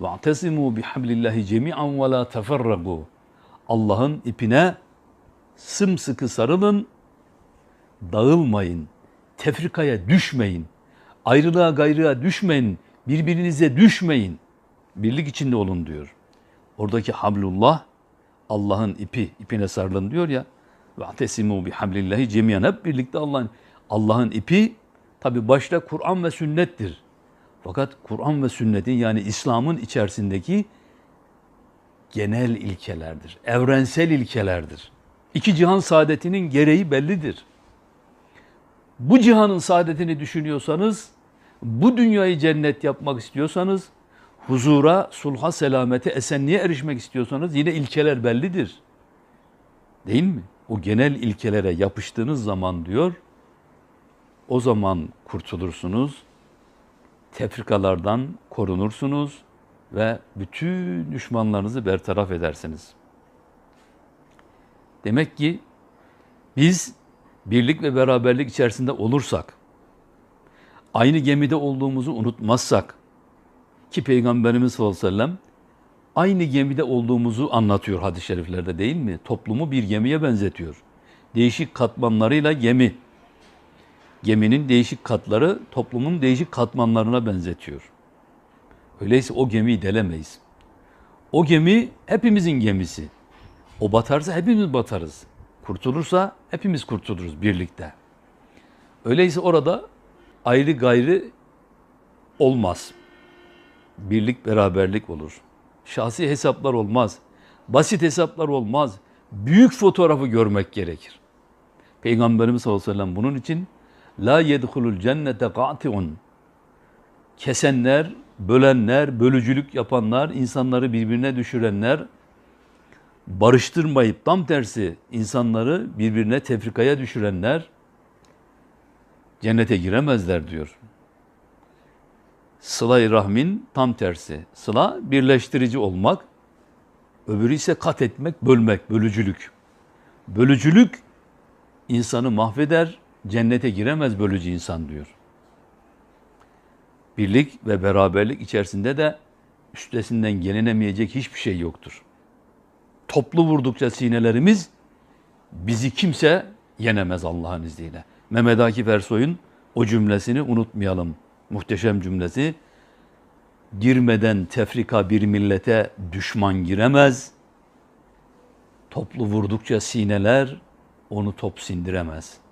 وَاَعْتَسِمُوا بِحَبْلِ اللّٰهِ جَمِيعًا وَلَا تَفَرَّقُوا Allah'ın ipine sımsıkı sarılın, dağılmayın, tefrikaya düşmeyin, ayrılığa gayrığa düşmeyin, birbirinize düşmeyin, birlik içinde olun diyor. Oradaki hablullah, Allah'ın ipi, ipine sarılın diyor ya, وَاَعْتَسِمُوا بِحَبْلِ اللّٰهِ جَمِيعًا Hep birlikte Allah'ın Allah'ın ipi, tabi başta Kur'an ve sünnettir. Fakat Kur'an ve sünnetin yani İslam'ın içerisindeki genel ilkelerdir, evrensel ilkelerdir. İki cihan saadetinin gereği bellidir. Bu cihanın saadetini düşünüyorsanız, bu dünyayı cennet yapmak istiyorsanız, huzura, sulha, selamete, esenliğe erişmek istiyorsanız yine ilkeler bellidir. Değil mi? O genel ilkelere yapıştığınız zaman diyor, o zaman kurtulursunuz, tefrikalardan korunursunuz ve bütün düşmanlarınızı bertaraf edersiniz. Demek ki biz birlik ve beraberlik içerisinde olursak, aynı gemide olduğumuzu unutmazsak, ki Peygamberimiz sallallahu aleyhi ve sellem aynı gemide olduğumuzu anlatıyor hadis-i şeriflerde değil mi? Toplumu bir gemiye benzetiyor. Değişik katmanlarıyla gemi. Geminin değişik katları toplumun değişik katmanlarına benzetiyor. Öyleyse o gemiyi delemeyiz. O gemi hepimizin gemisi. O batarsa hepimiz batarız. Kurtulursa hepimiz kurtuluruz birlikte. Öyleyse orada ayrı gayrı olmaz. Birlik beraberlik olur. Şahsi hesaplar olmaz. Basit hesaplar olmaz. Büyük fotoğrafı görmek gerekir. Peygamberimiz sallallahu aleyhi ve sellem bunun için la yedhulul cennete qati'un kesenler, bölenler, bölücülük yapanlar, insanları birbirine düşürenler, barıştırmayıp tam tersi insanları birbirine tefrikaya düşürenler cennete giremezler diyor. Sıla-i rahmin tam tersi. Sıla birleştirici olmak, öbürü ise kat etmek, bölmek, bölücülük. Bölücülük insanı mahveder, cennete giremez bölücü insan diyor. Birlik ve beraberlik içerisinde de üstesinden gelinemeyecek hiçbir şey yoktur. Toplu vurdukça sinelerimiz bizi kimse yenemez Allah'ın izniyle. Mehmet Akif Ersoy'un o cümlesini unutmayalım. Muhteşem cümlesi. Girmeden tefrika bir millete düşman giremez. Toplu vurdukça sineler onu top sindiremez.''